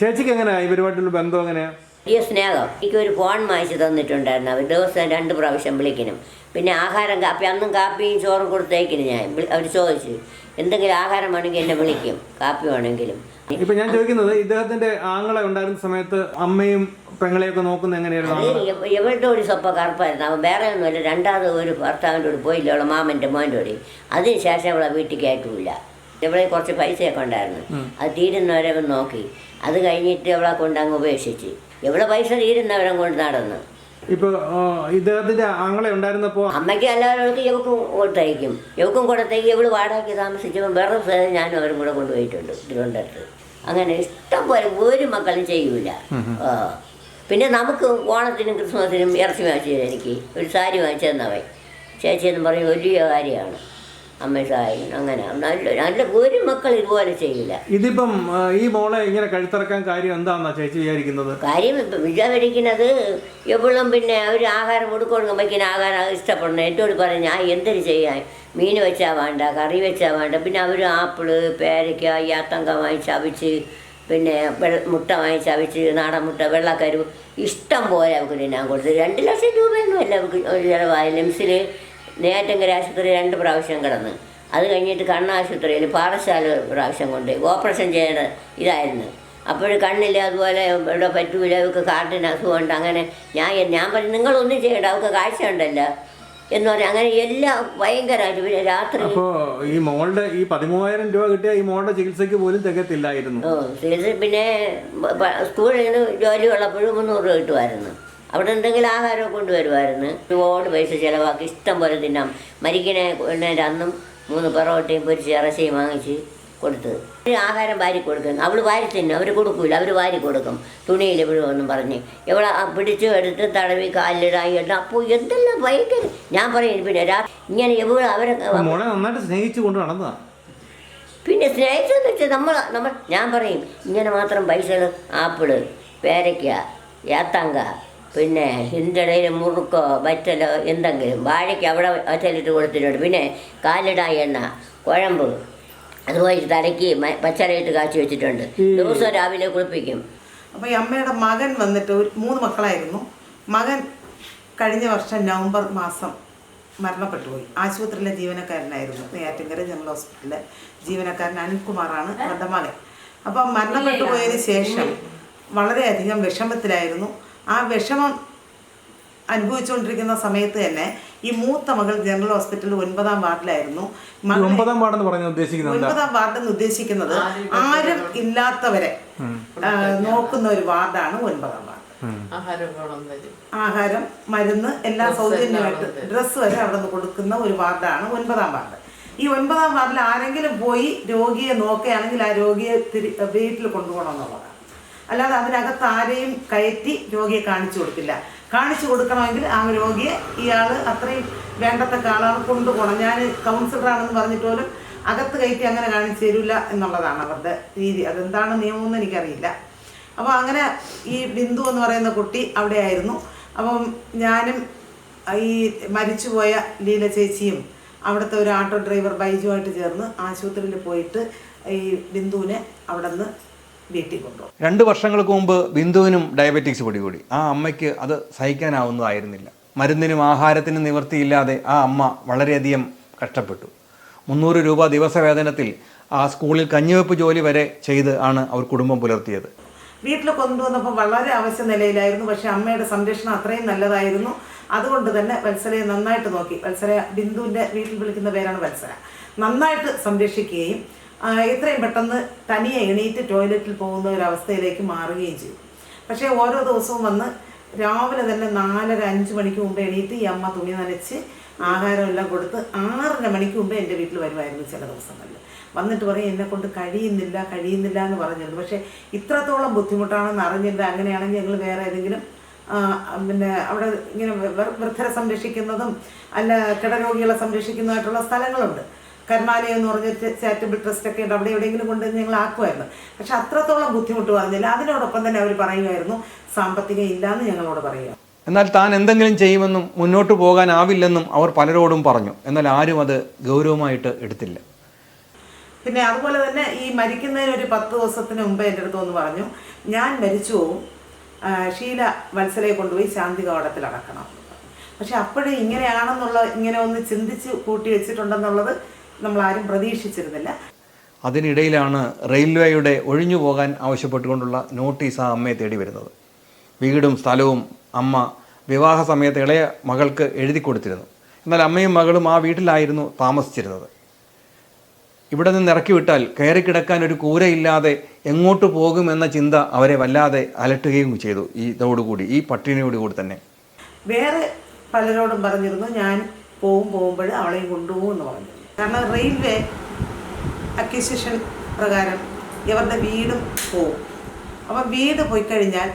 ചേച്ചിക്ക് എങ്ങനെയാ പരിപാടിയുള്ള ബന്ധം എങ്ങനെയാ? ഈ സ്നേഹം. എനിക്ക് ഒരു ഫോൺ മായിച്ച് തന്നിട്ടുണ്ടായിരുന്നു. അവർ ദിവസം രണ്ട് പ്രാവശ്യം വിളിക്കണം. പിന്നെ ആഹാരം കാപ്പി അന്നും കാപ്പിയും ചോറും കൊടുത്തേക്കിന് ഞാൻ. അവർ ചോദിച്ചു. എന്തെങ്കിലും ആഹാരം വേണമെങ്കിൽ എന്നെ വിളിക്കും. കാപ്പി വേണമെങ്കിലും. ഇപ്പൊ ഞാൻ ചോദിക്കുന്നത് ഇദ്ദേഹത്തിന്റെ ആങ്ങളെ ഉണ്ടായിരുന്ന സമയത്ത് അമ്മയും പെങ്ങളെയൊക്കെ നോക്കുന്ന എങ്ങനെയായിരുന്നു എവളുടെ ഒരു സ്വപ്പ കറുപ്പായിരുന്നു അവൻ വേറെ ഒന്നുമില്ല. രണ്ടാമത് ഒരു ഭർത്താവിന്റെ കൂടെ പോയില്ല. അവളെ മാമന്റെ മോന്റെ കൂടി. അതിന് ശേഷം അവളെ വീട്ടിൽ കയറ്റൂല. ഇവളെ കുറച്ച് പൈസയൊക്കെ ഉണ്ടായിരുന്നു. അത് തീരുന്നവരെ നോക്കി. അത് കഴിഞ്ഞിട്ട് അവളെ കൊണ്ട് അങ്ങ് ഉപേക്ഷിച്ച്. എവിടെ പൈസ തീരുന്നവരെ കൊണ്ട് നടന്നു. ഇപ്പൊ ഇദ്ദേഹത്തിന്റെ ആങ്ങളെ ഉണ്ടായിരുന്നപ്പോ അമ്മയ്ക്ക് എല്ലാവരും ഇവക്കും കൊടുത്തയക്കും. ഇവക്കും കൊടുത്തേക്ക് ഇവൾ വാടകയ്ക്ക് താമസിച്ചപ്പോൾ വേറെ സ്ഥലം ഞാനും അവരും കൂടെ കൊണ്ടുപോയിട്ടുണ്ട് തിരുവനന്തപുരത്ത്. അങ്ങനെ ഇഷ്ടം പോലെ ഒരു മക്കളും ചെയ്യൂല. പിന്നെ നമുക്ക് ഓണത്തിനും ക്രിസ്മസിനും ഇറച്ചി വാങ്ങിച്ചു എനിക്ക്. ഒരു സാരി വാങ്ങിച്ചു തന്നവൻ. ചേച്ചി എന്ന് പറയും വലിയ കാര്യമാണ്. അമ്മ അങ്ങനെ. നല്ല നല്ല ഒരു മക്കൾ ഇതുപോലെ ചെയ്യില്ല. ഇതിപ്പം ഈ മോളെ ഇങ്ങനെ കഴുത്തിറക്കാൻ കാര്യം എന്താണെന്നാ ചേച്ചി വിചാരിക്കുന്നത്? കാര്യം ഇപ്പം വിചാരിക്കുന്നത് എപ്പോഴും പിന്നെ അവർ ആഹാരം കൊടുക്കണം വയ്ക്കുന്ന ആഹാരം ഇഷ്ടപ്പെടണം. എന്നോട് പറഞ്ഞു ഞാൻ എന്തൊരു ചെയ്യാൻ? മീൻ വെച്ചാൽ വേണ്ട കറി വെച്ചാൽ വേണ്ട. പിന്നെ അവർ ആപ്പിൾ പേരയ്ക്ക യാത്തങ്ക വാങ്ങിച്ച് അവിച്ച് പിന്നെ മുട്ട വാങ്ങിച്ച് അവിച്ച് നാടൻ മുട്ട വെള്ളക്കരു ഇഷ്ടം പോലെ അവർക്ക് ഞാൻ കൊടുത്തു. രണ്ട് ലക്ഷം രൂപയൊന്നും അല്ല അവർക്ക് ചിലവായ ലിംസിൽ നേറ്റങ്കര ആശുപത്രി രണ്ട് പ്രാവശ്യം കിടന്ന്. അത് കഴിഞ്ഞിട്ട് കണ്ണാശുപത്രിയിൽ പാറശാല ഒരു പ്രാവശ്യം കൊണ്ട് ഓപ്പറേഷൻ ചെയ്യേണ്ട ഇതായിരുന്നു. അപ്പോൾ കണ്ണില്ല അതുപോലെ ഇവിടെ പറ്റൂല അവർക്ക് കാർഡിന് അസുഖമുണ്ട് അങ്ങനെ ഞാൻ ഞാൻ പറഞ്ഞു നിങ്ങളൊന്നും ചെയ്യണ്ട അവർക്ക് കാഴ്ച ഉണ്ടല്ലോ എന്ന് പറഞ്ഞാൽ അങ്ങനെ എല്ലാം ഭയങ്കരമായിട്ട് പിന്നെ രാത്രി അപ്പോ ഈ മോളുടെ ഈ പതിമൂവായിരം രൂപ കിട്ടിയ ഈ മോളുടെ ചികിത്സയ്ക്ക് പോലും തികത്തില്ലായിരുന്നു. ഓ ചികിത്സ പിന്നെ സ്കൂളിൽ നിന്ന് ജോലി ഉള്ളപ്പോഴും മുന്നൂറ് രൂപ കിട്ടുമായിരുന്നു. അവിടെ എന്തെങ്കിലും ആഹാരം കൊണ്ടുവരുമായിരുന്നു ഒരുപാട് പൈസ ചിലവാക്കി ഇഷ്ടം പോലെ തിന്നാം മരിക്കണേ കൊണ്ടതിന്റെ അന്നും മൂന്ന് പൊറോട്ടയും പൊരിച്ച് ഇറച്ചിയും വാങ്ങിച്ച് കൊടുത്ത് ഒരു ആഹാരം വാരി കൊടുക്കുന്നു. അവൾ വാരി തിന്നും. അവർ കൊടുക്കൂല. അവർ വാരി കൊടുക്കും. തുണിയിൽ വിടുമെന്നും പറഞ്ഞ്. ഇവളെ പിടിച്ചു എടുത്ത് തടവി കാലിലിടായി. ഇടാം അപ്പോൾ എന്തെല്ലാം ഭയങ്കര ഞാൻ പറയും പിന്നെ രാ ഇങ്ങനെ എവിടെ അവരെ നന്നായിട്ട് സ്നേഹിച്ചു കൊണ്ട് നടന്നതാ. പിന്നെ സ്നേഹിച്ചെന്ന് വെച്ചാൽ നമ്മൾ നമ്മൾ ഞാൻ പറയും ഇങ്ങനെ മാത്രം പൈസകൾ ആപ്പിൾ പേരയ്ക്ക ഏത്തങ്ക പിന്നെ ഹിന്ദടയിൽ മുറുക്കോ വറ്റലോ എന്തെങ്കിലും വാഴയ്ക്ക് അവിടെ വറ്റലിട്ട് കൊടുത്തിട്ടുണ്ട്. പിന്നെ കാലിടായി എണ്ണ കുഴമ്പ് അതുപോലെ തലയ്ക്ക് പച്ചരയിട്ട് കാച്ചി വെച്ചിട്ടുണ്ട്. ദിവസം രാവിലെ കുളിപ്പിക്കും. അപ്പോൾ ഈ അമ്മയുടെ മകൻ വന്നിട്ട് ഒരു മൂന്ന് മക്കളായിരുന്നു. മകൻ കഴിഞ്ഞ വർഷം നവംബർ മാസം മരണപ്പെട്ടു പോയി ആശുപത്രിയിലെ ജീവനക്കാരനായിരുന്നു. നെയ്യാറ്റിൻകര ജനറൽ ഹോസ്പിറ്റലിലെ ജീവനക്കാരൻ അനിൽകുമാറാണ് അവരുടെ മകൻ അപ്പം മരണപ്പെട്ടു പോയതിന് ശേഷം വളരെയധികം വിഷമത്തിലായിരുന്നു. ആ വിഷമം അനുഭവിച്ചുകൊണ്ടിരിക്കുന്ന സമയത്ത് തന്നെ ഈ മൂത്ത മകൾ ജനറൽ ഹോസ്പിറ്റലിൽ ഒൻപതാം വാർഡിലായിരുന്നു. ഒൻപതാം പാടെന്ന് പറഞ്ഞ ഉദ്ദേശിക്കുന്നത് ഒൻപതാം വാർഡ് എന്ന് ഉദ്ദേശിക്കുന്നത് ആരും ഇല്ലാത്തവരെ നോക്കുന്ന ഒരു വാർഡാണ് ഒൻപതാം വാർഡ്. ആഹാരം മരുന്ന് എല്ലാ സൗജന്യമായിട്ട് ഡ്രസ്സ് വരെ അവിടെ നിന്ന് കൊടുക്കുന്ന ഒരു വാർഡാണ് ഒൻപതാം വാർഡ്. ഈ ഒൻപതാം വാർഡിൽ ആരെങ്കിലും പോയി രോഗിയെ നോക്കുകയാണെങ്കിൽ ആ രോഗിയെ വീട്ടിൽ കൊണ്ടുപോകണം എന്നുള്ളതാണ്. അല്ലാതെ അതിനകത്ത് ആരെയും കയറ്റി രോഗിയെ കാണിച്ചു കൊടുക്കില്ല കാണിച്ചു കൊടുക്കണമെങ്കിൽ ആ രോഗിയെ ഇയാൾ അത്രയും വേണ്ടത്തക്ക ആളാണ് കൊണ്ടുപോകണം. ഞാൻ കൗൺസിലറാണെന്ന് പറഞ്ഞിട്ട് പോലും അകത്ത് കയറ്റി അങ്ങനെ കാണിച്ചു തരില്ല എന്നുള്ളതാണ് അവരുടെ രീതി. അതെന്താണ് നിയമമെന്ന് എനിക്കറിയില്ല. അപ്പോൾ അങ്ങനെ ഈ ബിന്ദു എന്ന് പറയുന്ന കുട്ടി അവിടെ ആയിരുന്നു അപ്പം ഞാനും ഈ മരിച്ചുപോയ ലീല ചേച്ചിയും അവിടുത്തെ ഒരു ആട്ടോ ഡ്രൈവർ ബൈജുമായിട്ട് ചേർന്ന് ആശുപത്രിയിൽ പോയിട്ട് ഈ ബിന്ദുവിനെ അവിടെ നിന്ന് വീട്ടിൽ കൊണ്ടുപോകും. രണ്ട് വർഷങ്ങൾക്ക് മുമ്പ് ബിന്ദുവിനും ഡയബറ്റിക്സ് പിടികൂടി. ആ അമ്മയ്ക്ക് അത് സഹിക്കാനാവുന്നതായിരുന്നില്ല. മരുന്നിനും ആഹാരത്തിനും നിവൃത്തിയില്ലാതെ ആ അമ്മ വളരെയധികം കഷ്ടപ്പെട്ടു. മുന്നൂറ് രൂപ ദിവസവേതനത്തിൽ ആ സ്കൂളിൽ കഞ്ഞിവെപ്പ് ജോലി വരെ ചെയ്ത് ആണ് അവർ കുടുംബം പുലർത്തിയത്. വീട്ടിൽ കൊണ്ടുവന്നപ്പോൾ വളരെ അവശ്യ നിലയിലായിരുന്നു. പക്ഷെ അമ്മയുടെ സംരക്ഷണം അത്രയും നല്ലതായിരുന്നു. അതുകൊണ്ട് തന്നെ വത്സലയെ നന്നായിട്ട് നോക്കി. വത്സല ബിന്ദുവിന്റെ വീട്ടിൽ വിളിക്കുന്ന പേരാണ് വത്സല നന്നായിട്ട് സംരക്ഷിക്കുകയും എത്രയും പെട്ടെന്ന് തനിയെ എണീറ്റ് ടോയ്ലറ്റിൽ പോകുന്ന ഒരു അവസ്ഥയിലേക്ക് മാറുകയും ചെയ്തു. പക്ഷേ ഓരോ ദിവസവും വന്ന് രാവിലെ തന്നെ നാലര അഞ്ച് മണിക്ക് മുമ്പ് എണീറ്റ് ഈ അമ്മ തുണി നനച്ച് ആഹാരമെല്ലാം കൊടുത്ത് ആറര മണിക്ക് മുമ്പ് എന്റെ വീട്ടിൽ വരുമായിരുന്നു ചില ദിവസങ്ങളിൽ. വന്നിട്ട് പറയും എന്നെ കൊണ്ട് കഴിയുന്നില്ല കഴിയുന്നില്ല എന്ന് പറഞ്ഞിരുന്നു. പക്ഷേ ഇത്രത്തോളം ബുദ്ധിമുട്ടാണെന്ന് അറിഞ്ഞില്ല. അങ്ങനെയാണെങ്കിൽ ഞങ്ങൾ വേറെ ഏതെങ്കിലും പിന്നെ അവിടെ ഇങ്ങനെ വൃദ്ധരെ സംരക്ഷിക്കുന്നതും അല്ല കിടരോഗികളെ സംരക്ഷിക്കുന്നതായിട്ടുള്ള സ്ഥലങ്ങളുണ്ട്. കരുണാലയം എന്ന് പറഞ്ഞ ചാരിറ്റബിൾ ട്രസ്റ്റ് ഒക്കെ ഉണ്ട്. അവിടെ എവിടെയെങ്കിലും കൊണ്ട് ഞങ്ങൾ ആക്കുമായിരുന്നു. പക്ഷെ അത്രത്തോളം ബുദ്ധിമുട്ട് പറഞ്ഞില്ല അതിനോടൊപ്പം തന്നെ അവർ പറയുമായിരുന്നു സാമ്പത്തികം എന്ന് ഞങ്ങളോട് പറയുക. എന്നാൽ താൻ എന്തെങ്കിലും ചെയ്യുമെന്നും മുന്നോട്ട് പോകാനാവില്ലെന്നും അവർ പലരോടും പറഞ്ഞു. എന്നാൽ ആരും അത് ഗൗരവമായിട്ട് എടുത്തില്ല. പിന്നെ അതുപോലെ തന്നെ ഈ മരിക്കുന്നതിന് ഒരു പത്ത് ദിവസത്തിന് മുമ്പ് എന്റെ അടുത്ത് ഒന്ന് പറഞ്ഞു ഞാൻ മരിച്ചു പോവും. ഷീല മത്സരയെ കൊണ്ടുപോയി ശാന്തി കവാടത്തിൽ അടക്കണം. പക്ഷെ അപ്പോഴും ഇങ്ങനെയാണെന്നുള്ള ഇങ്ങനെ ഒന്ന് ചിന്തിച്ച് കൂട്ടി വെച്ചിട്ടുണ്ടെന്നുള്ളത് നമ്മൾ ആരും പ്രതീക്ഷിച്ചിരുന്നില്ല. അതിനിടയിലാണ് റെയിൽവേയുടെ ഒഴിഞ്ഞു പോകാൻ ആവശ്യപ്പെട്ടുകൊണ്ടുള്ള നോട്ടീസ് ആ അമ്മയെ തേടി വരുന്നത്. വീടും സ്ഥലവും അമ്മ വിവാഹ സമയത്ത് ഇളയ മകൾക്ക് എഴുതി കൊടുത്തിരുന്നു. എന്നാൽ അമ്മയും മകളും ആ വീട്ടിലായിരുന്നു താമസിച്ചിരുന്നത്. ഇവിടെ നിന്ന് ഇറക്കി വിട്ടാൽ കയറി കിടക്കാൻ ഒരു കൂരയില്ലാതെ എങ്ങോട്ട് പോകുമെന്ന ചിന്ത അവരെ വല്ലാതെ അലട്ടുകയും ചെയ്തു ഈ ഇതോടുകൂടി ഈ പട്ടിണിയോടുകൂടി തന്നെ. വേറെ പലരോടും പറഞ്ഞിരുന്നു ഞാൻ പോകും പോകുമ്പോൾ അവളെയും കൊണ്ടുപോകും എന്ന് പറഞ്ഞിരുന്നു. കാരണം റെയിൽവേ അക്വിസിഷൻ പ്രകാരം ഇവരുടെ വീടും പോവും. അപ്പം വീട് പോയി കഴിഞ്ഞാൽ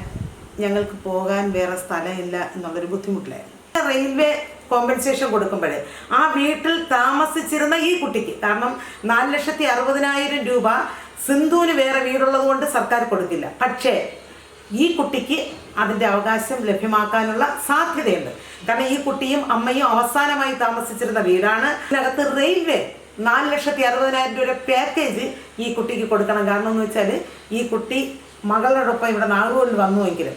ഞങ്ങൾക്ക് പോകാൻ വേറെ സ്ഥലമില്ല എന്നുള്ളൊരു ബുദ്ധിമുട്ടിലായിരുന്നു. റെയിൽവേ കോമ്പൻസേഷൻ കൊടുക്കുമ്പോഴേ ആ വീട്ടിൽ താമസിച്ചിരുന്ന ഈ കുട്ടിക്ക് കാരണം നാല് ലക്ഷത്തി അറുപതിനായിരം രൂപ സിന്ധുവിന് വേറെ വീടുള്ളത് കൊണ്ട് സർക്കാർ കൊടുക്കില്ല. പക്ഷേ ഈ കുട്ടിക്ക് അതിന്റെ അവകാശം ലഭ്യമാക്കാനുള്ള സാധ്യതയുണ്ട്. കാരണം ഈ കുട്ടിയും അമ്മയും അവസാനമായി താമസിച്ചിരുന്ന വീടാണ്. ഇതിനകത്ത് റെയിൽവേ നാല് ലക്ഷത്തി അറുപതിനായിരം രൂപ പാക്കേജ് ഈ കുട്ടിക്ക് കൊടുക്കണം. കാരണം എന്ന് വെച്ചാൽ ഈ കുട്ടി മകളോടൊപ്പം ഇവിടെ നാഗൂരിൽ വന്നുവെങ്കിലും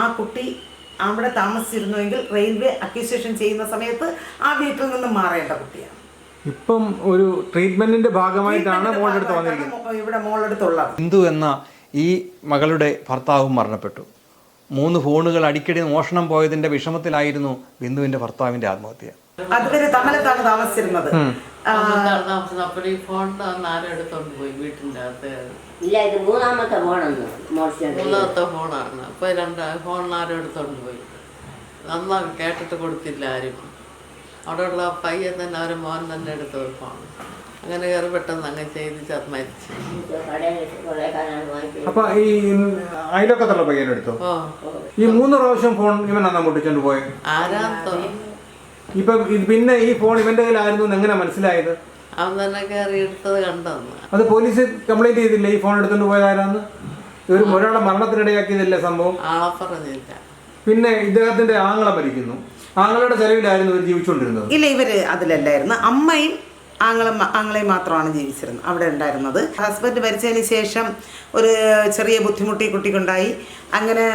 ആ കുട്ടി അവിടെ താമസിച്ചിരുന്നുവെങ്കിൽ റെയിൽവേ അക്വിസിഷൻ ചെയ്യുന്ന സമയത്ത് ആ വീട്ടിൽ നിന്ന് മാറേണ്ട കുട്ടിയാണ്. ഇപ്പം ഒരു ട്രീറ്റ്മെന്റിന്റെ ഭാഗമായിട്ടാണ് മോളെടുത്ത് വന്നിരിക്കുന്നത്. ഇവിടെ മോളെടുത്തുള്ളത് ഹിന്ദു എന്ന ഈ മകളുടെ ഭർത്താവും മരണപ്പെട്ടു. മൂന്ന് ഫോണുകൾ അടിക്കടി മോഷണം പോയതിന്റെ വിഷമത്തിലായിരുന്നു ബിന്ദുവിന്റെ ഭർത്താവിന്റെ ആത്മഹത്യ. അതുവരെ താമസിച്ചിരുന്നത്. അപ്പോൾ ഈ ഫോണിൽ അന്ന് എടുത്തോണ്ട് പോയി വീട്ടിന്റെ ഇല്ല ഇത് മൂന്നാമത്തെ ഫോണാണ് അപ്പോൾ രണ്ട് ഫോണിൽ ആരും എടുത്തോണ്ട് പോയി. നന്നാ കേട്ടിട്ട് കൊടുത്തില്ല ആരും. അവിടെയുള്ള പയ്യൻ തന്നെ അവരെ മോൻ തന്നെ എടുത്ത ഒരു ഫോൺ അങ്ങനെ കയറി പെട്ടെന്ന് അങ്ങ് ചെയ്ത് മരിച്ചു. അപ്പൊ ഈ അയലൊക്കത്തുള്ള പയ്യനെടുത്തോ ഓ. ഈ മൂന്ന് പ്രാവശ്യം ഫോൺ ഇവനാണ് പൊട്ടിച്ചോണ്ട് പോയത് ആരാ ഇപ്പൊ ഇത് പിന്നെ ഈ ഫോൺ ഇവന്റെ കയ്യിലായിരുന്നു എന്ന് എങ്ങനെ മനസ്സിലായത്? അവൻ തന്നെ കയറി എടുത്തത് കണ്ടെന്ന്. അത് പോലീസ് കംപ്ലൈന്റ് ചെയ്തില്ലേ? ഈ ഫോൺ എടുത്തോണ്ട് പോയതാരാന്ന് ഒരു ഒരാളെ മരണത്തിനിടയാക്കിയതല്ലേ സംഭവം? ആളെ പറഞ്ഞില്ല. പിന്നെ ഇദ്ദേഹത്തിന്റെ ആങ്ങളെ മരിക്കുന്നു. ആങ്ങളുടെ ചെലവിലായിരുന്നു ഇവർ ജീവിച്ചുകൊണ്ടിരുന്നത് ഇല്ല ഇവർ അതിലല്ലായിരുന്നു. അമ്മയും ആങ്ങളും ആങ്ങളെയും മാത്രമാണ് ജീവിച്ചിരുന്നത്. അവിടെ ഉണ്ടായിരുന്നത്. ഹസ്ബൻഡ് മരിച്ചതിന് ശേഷം ഒരു ചെറിയ ബുദ്ധിമുട്ടി കുട്ടിക്കുണ്ടായി. അങ്ങനെ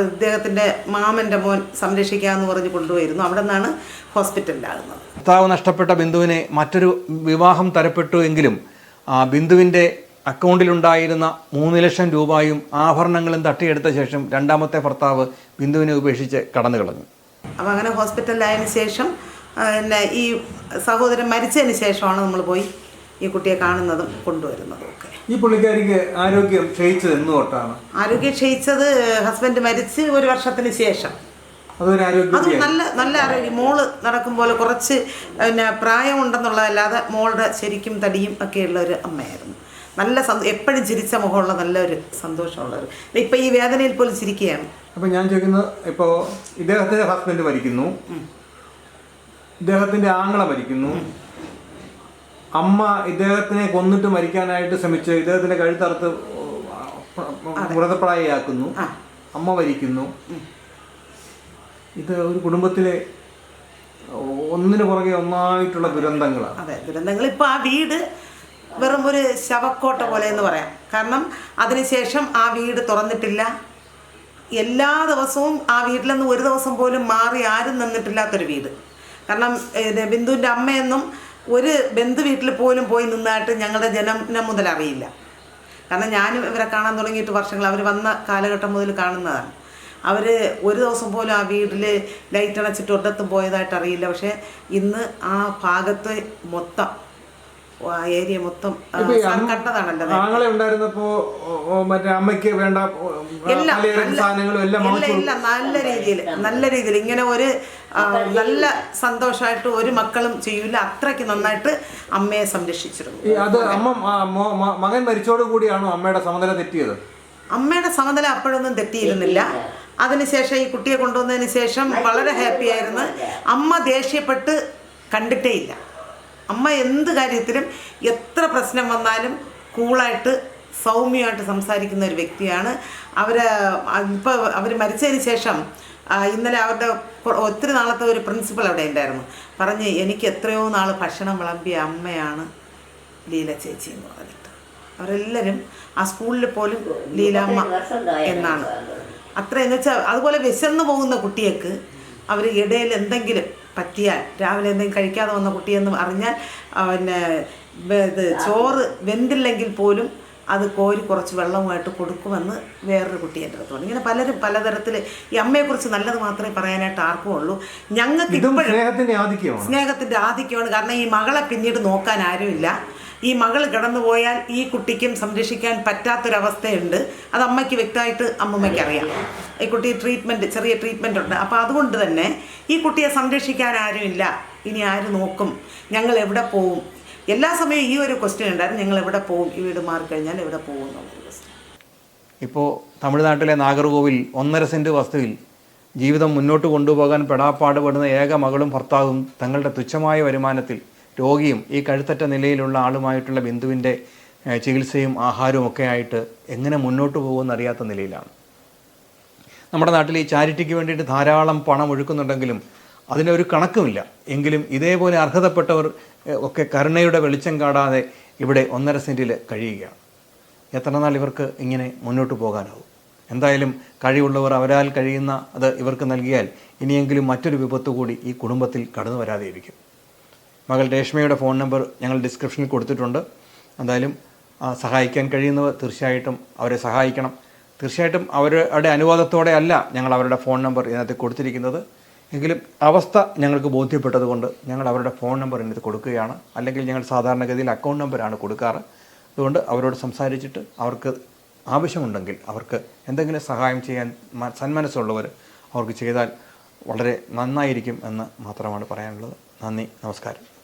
ഇദ്ദേഹത്തിന്റെ മാമന്റെ മോൻ സംരക്ഷിക്കാമെന്ന് പറഞ്ഞ് കൊണ്ടുപോയിരുന്നു. അവിടെ നിന്നാണ് ഹോസ്പിറ്റലിലാകുന്നത് ഭർത്താവ് നഷ്ടപ്പെട്ട ബിന്ദുവിനെ മറ്റൊരു വിവാഹം തരപ്പെട്ടു എങ്കിലും ആ ബിന്ദുവിന്റെ അക്കൗണ്ടിലുണ്ടായിരുന്ന മൂന്ന് ലക്ഷം രൂപയും ആഭരണങ്ങളും തട്ടിയെടുത്ത ശേഷം രണ്ടാമത്തെ ഭർത്താവ് ബിന്ദുവിനെ ഉപേക്ഷിച്ച് കടന്നു കളഞ്ഞു അപ്പം അങ്ങനെ ഹോസ്പിറ്റലിലായതിനു ശേഷം പിന്നെ ഈ സഹോദരൻ മരിച്ചതിന് ശേഷമാണ് നമ്മൾ പോയി ഈ കുട്ടിയെ കാണുന്നതും കൊണ്ടുവരുന്നതും ഒക്കെ. ഈ പുള്ളിക്കാരിക്ക് ആരോഗ്യം ക്ഷയിച്ചത് എന്ന് തൊട്ടാണ്? ആരോഗ്യം ക്ഷയിച്ചത് ഹസ്ബൻഡ് മരിച്ച് ഒരു വർഷത്തിന് ശേഷം. അതൊരു ആരോഗ്യ അത് നല്ല നല്ല ആരോഗ്യം. മോൾ പോലെ കുറച്ച് പിന്നെ പ്രായമുണ്ടെന്നുള്ളതല്ലാതെ മോളുടെ ശരിക്കും തടിയും ഒക്കെയുള്ള ഒരു അമ്മയായിരുന്നു. നല്ല എപ്പോഴും ചിരിച്ച മുഖമുള്ള നല്ലൊരു സന്തോഷമുള്ളൊരു ഇപ്പം ഈ വേദനയിൽ പോലും ചിരിക്കുകയാണ്. അപ്പം ഞാൻ ചോദിക്കുന്നത് ഇപ്പോൾ ഇദ്ദേഹത്തിന്റെ ഹസ്ബൻഡ് മരിക്കുന്നു. ഇദ്ദേഹത്തിന്റെ ആങ്ങള മരിക്കുന്നു. അമ്മ ഇദ്ദേഹത്തിനെ കൊന്നിട്ട് മരിക്കാനായിട്ട് ശ്രമിച്ച് ഇദ്ദേഹത്തിന്റെ കഴുത്തറുത്ത് വ്രതപ്രായയാക്കുന്നു അമ്മ മരിക്കുന്നു. ഇത് ഒരു കുടുംബത്തിലെ ഒന്നിനു പുറകെ ഒന്നായിട്ടുള്ള ദുരന്തങ്ങളാണ്. അതെ ദുരന്തങ്ങൾ ഇപ്പോൾ ആ വീട് വെറും ഒരു ശവക്കോട്ട പോലെ എന്ന് പറയാം. കാരണം അതിനുശേഷം ആ വീട് തുറന്നിട്ടില്ല. എല്ലാ ദിവസവും ആ വീട്ടിലൊന്നും ഒരു ദിവസം പോലും മാറി ആരും നിന്നിട്ടില്ലാത്തൊരു വീട്. കാരണം ബിന്ദുവിന്റെ അമ്മയൊന്നും ഒരു ബന്ധു വീട്ടിൽ പോലും പോയി നിന്നായിട്ട് ഞങ്ങളുടെ ജനനം മുതൽ അറിയില്ല. കാരണം ഞാനും ഇവരെ കാണാൻ തുടങ്ങിയിട്ട് വർഷങ്ങൾ അവർ വന്ന കാലഘട്ടം മുതൽ കാണുന്നതാണ്. അവർ ഒരു ദിവസം പോലും ആ വീട്ടിൽ ലൈറ്റ് അണച്ചിട്ട് ഒരിടത്തും പോയതായിട്ട് അറിയില്ല. പക്ഷേ ഇന്ന് ആ ഭാഗത്ത് മൊത്തം ഏരിയ മൊത്തം കണ്ടതാണല്ലോ ആങ്ങളെ ഉണ്ടായിരുന്നപ്പോ മറ്റേ അമ്മയ്ക്ക് വേണ്ട എല്ലാം സാധനങ്ങളും എല്ലാം ഇല്ല നല്ല രീതിയിൽ നല്ല രീതിയിൽ ഇങ്ങനെ ഒരു നല്ല സന്തോഷമായിട്ട് ഒരു മക്കളും ചെയ്യൂല. അത്രയ്ക്ക് നന്നായിട്ട് അമ്മയെ സംരക്ഷിച്ചിരുന്നു. അത് അമ്മ മകൻ മരിച്ചോട് കൂടിയാണോ അമ്മയുടെ സമനില തെറ്റിയത്? അമ്മയുടെ സമനില അപ്പോഴൊന്നും തെറ്റിയിരുന്നില്ല. അതിനുശേഷം ഈ കുട്ടിയെ കൊണ്ടുവന്നതിന് ശേഷം വളരെ ഹാപ്പി ആയിരുന്നു. അമ്മ ദേഷ്യപ്പെട്ട് കണ്ടിട്ടേ ഇല്ല. അമ്മ എന്ത് കാര്യത്തിലും എത്ര പ്രശ്നം വന്നാലും കൂളായിട്ട് സൗമ്യമായിട്ട് സംസാരിക്കുന്ന ഒരു വ്യക്തിയാണ്. അവർ ഇപ്പോൾ അവർ മരിച്ചതിന് ശേഷം ഇന്നലെ അവരുടെ ഒത്തിരി നാളത്തെ ഒരു പ്രിൻസിപ്പൾ അവിടെ ഉണ്ടായിരുന്നു. പറഞ്ഞ് എനിക്ക് എത്രയോ നാൾ ഭക്ഷണം വിളമ്പിയ അമ്മയാണ് ലീല ചേച്ചി എന്ന് പറഞ്ഞിട്ട്. അവരെല്ലാവരും ആ സ്കൂളിൽ പോലും ലീലാമ്മ എന്നാണ്. അത്ര എന്ന് വെച്ചാൽ അതുപോലെ വിശന്നു പോകുന്ന കുട്ടികൾക്ക് അവർ ഇടയിൽ എന്തെങ്കിലും പറ്റിയാൽ രാവിലെ എന്തെങ്കിലും കഴിക്കാതെ വന്ന കുട്ടിയെന്ന് അറിഞ്ഞാൽ പിന്നെ ഇത് ചോറ് വെന്തില്ലെങ്കിൽ പോലും അത് കോരി കുറച്ച് വെള്ളവുമായിട്ട് കൊടുക്കുമെന്ന് വേറൊരു കുട്ടി എന്റെ അടുത്ത് പറഞ്ഞു ഇങ്ങനെ പലരും പലതരത്തിൽ ഈ അമ്മയെക്കുറിച്ച് നല്ലത് മാത്രമേ പറയാനായിട്ട് ആർക്കും ഉള്ളൂ. ഞങ്ങൾക്ക് ഇപ്പോഴും ആധിക്യമാണ്. സ്നേഹത്തിന്റെ ആധിക്യമാണ്. കാരണം ഈ മകളെ പിന്നീട് നോക്കാൻ ആരുമില്ല. ഈ മകൾ കിടന്നു പോയാൽ ഈ കുട്ടിക്കും സംരക്ഷിക്കാൻ പറ്റാത്തൊരവസ്ഥയുണ്ട്. അത് അമ്മയ്ക്ക് വ്യക്തമായിട്ട് അമ്മമ്മയ്ക്ക് അറിയാം ഈ കുട്ടി ട്രീറ്റ്മെന്റ് ചെറിയ ട്രീറ്റ്മെന്റ് ഉണ്ട്. അപ്പോൾ അതുകൊണ്ട് തന്നെ ഈ കുട്ടിയെ സംരക്ഷിക്കാൻ ആരുമില്ല. ഇനി ആര് നോക്കും? ഞങ്ങൾ എവിടെ പോവും? എല്ലാ സമയവും ഈ ഒരു ക്വസ്റ്റ്യൻ ഉണ്ടായിരുന്നു. ഞങ്ങൾ എവിടെ പോകും? ഈ വീട് മാറിക്കഴിഞ്ഞാൽ എവിടെ പോകും എന്നുള്ളൊരു ക്വസ്റ്റ്യൻ ഇപ്പോൾ തമിഴ്നാട്ടിലെ നാഗർകോവിൽ ഒന്നര സെന്റ് വസ്തുവിൽ ജീവിതം മുന്നോട്ട് കൊണ്ടുപോകാൻ പെടാപ്പാടുപെടുന്ന ഏക മകളും ഭർത്താവും തങ്ങളുടെ തുച്ഛമായ വരുമാനത്തിൽ രോഗിയും ഈ കഴുത്തറ്റ നിലയിലുള്ള ആളുമായിട്ടുള്ള ബിന്ദുവിന്റെ ചികിത്സയും ആഹാരവും ഒക്കെ ആയിട്ട് എങ്ങനെ മുന്നോട്ട് പോകുമെന്ന് അറിയാത്ത നിലയിലാണ്. നമ്മുടെ നാട്ടിൽ ഈ ചാരിറ്റിക്ക് വേണ്ടിയിട്ട് ധാരാളം പണം ഒഴുക്കുന്നുണ്ടെങ്കിലും അതിനൊരു കണക്കുമില്ല. എങ്കിലും ഇതേപോലെ അർഹതപ്പെട്ടവർ ഒക്കെ കരുണയുടെ വെളിച്ചം കാടാതെ ഇവിടെ ഒന്നര സെന്റിൽ കഴിയുകയാണ്. എത്ര നാൾ ഇവർക്ക് ഇങ്ങനെ മുന്നോട്ട് പോകാനാവും? എന്തായാലും കഴിവുള്ളവർ അവരാൽ കഴിയുന്ന അത് ഇവർക്ക് നൽകിയാൽ ഇനിയെങ്കിലും മറ്റൊരു വിപത്ത് കൂടി ഈ കുടുംബത്തിൽ കടന്നു വരാതെ ഇരിക്കും മകൾ രേഷ്മയുടെ ഫോൺ നമ്പർ ഞങ്ങൾ ഡിസ്ക്രിപ്ഷനിൽ കൊടുത്തിട്ടുണ്ട്. എന്തായാലും സഹായിക്കാൻ കഴിയുന്നവർ തീർച്ചയായിട്ടും അവരെ സഹായിക്കണം. തീർച്ചയായിട്ടും അവരുടെ അനുവാദത്തോടെ അല്ല ഞങ്ങൾ അവരുടെ ഫോൺ നമ്പർ ഇതിനകത്ത് കൊടുത്തിരിക്കുന്നത്. എങ്കിലും അവസ്ഥ ഞങ്ങൾക്ക് ബോധ്യപ്പെട്ടതുകൊണ്ട് ഞങ്ങൾ അവരുടെ ഫോൺ നമ്പർ ഇതിനകത്ത് കൊടുക്കുകയാണ്. അല്ലെങ്കിൽ ഞങ്ങൾ സാധാരണഗതിയിൽ അക്കൗണ്ട് നമ്പറാണ് കൊടുക്കാറ്. അതുകൊണ്ട് അവരോട് സംസാരിച്ചിട്ട് അവർക്ക് ആവശ്യമുണ്ടെങ്കിൽ അവർക്ക് എന്തെങ്കിലും സഹായം ചെയ്യാൻ സന്മനസ്സുള്ളവർ അവർക്ക് ചെയ്താൽ വളരെ നന്നായിരിക്കും എന്ന് മാത്രമാണ് പറയാനുള്ളത്. നന്ദി നമസ്കാരം.